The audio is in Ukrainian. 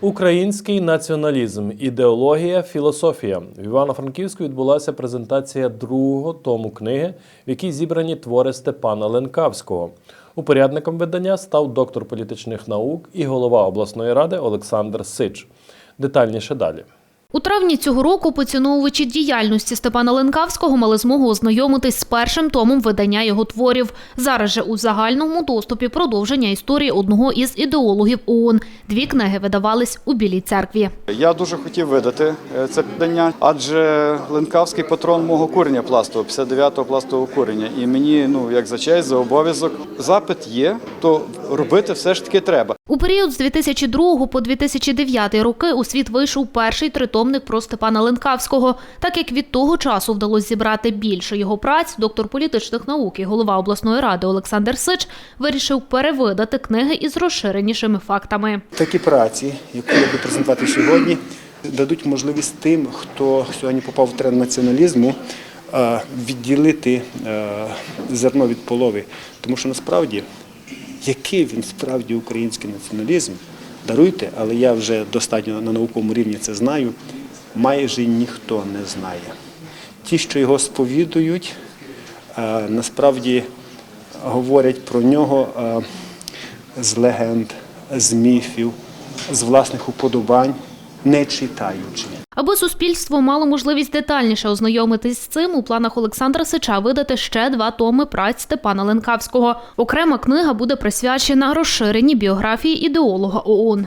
Український націоналізм, ідеологія, філософія. В Івано-Франківську відбулася презентація другого тому книги, в якій зібрані твори Степана Ленкавського. Упорядником видання став доктор політичних наук і голова обласної ради Олександр Сич. Детальніше далі. У травні цього року поціновувачі діяльності Степана Ленкавського мали змогу ознайомитись з першим томом видання його творів. Зараз же у загальному доступі продовження історії одного із ідеологів ООН. Дві книги видавались у Білій церкві. Я дуже хотів видати е, це піддання, адже Ленкавський патрон мого курення пластового, 59-го пластового курення. І мені, ну як за честь, за обов'язок, запит є, то робити все ж таки треба. У період з 2002 по 2009 роки у світ вийшов перший тритомник про Степана Ленкавського. Так як від того часу вдалося зібрати більше його праць, доктор політичних наук і голова обласної ради Олександр Сич вирішив перевидати книги із розширенішими фактами. Такі праці, яку я буду презентувати сьогодні, дадуть можливість тим, хто сьогодні попав в тренд націоналізму, е, відділити е, зерно від полови. Тому що насправді, який він справді український націоналізм, даруйте, але я вже достатньо на науковому рівні це знаю, майже ніхто не знає. Ті, що його сповідують, е, насправді говорять про нього е, з легенд, з міфів, з власних уподобань, не читаючи. Аби суспільство мало можливість детальніше ознайомитись з цим, у планах Олександра Сича видати ще два томи праць Степана Ленкавського. Окрема книга буде присвячена розширеній біографії ідеолога ООН.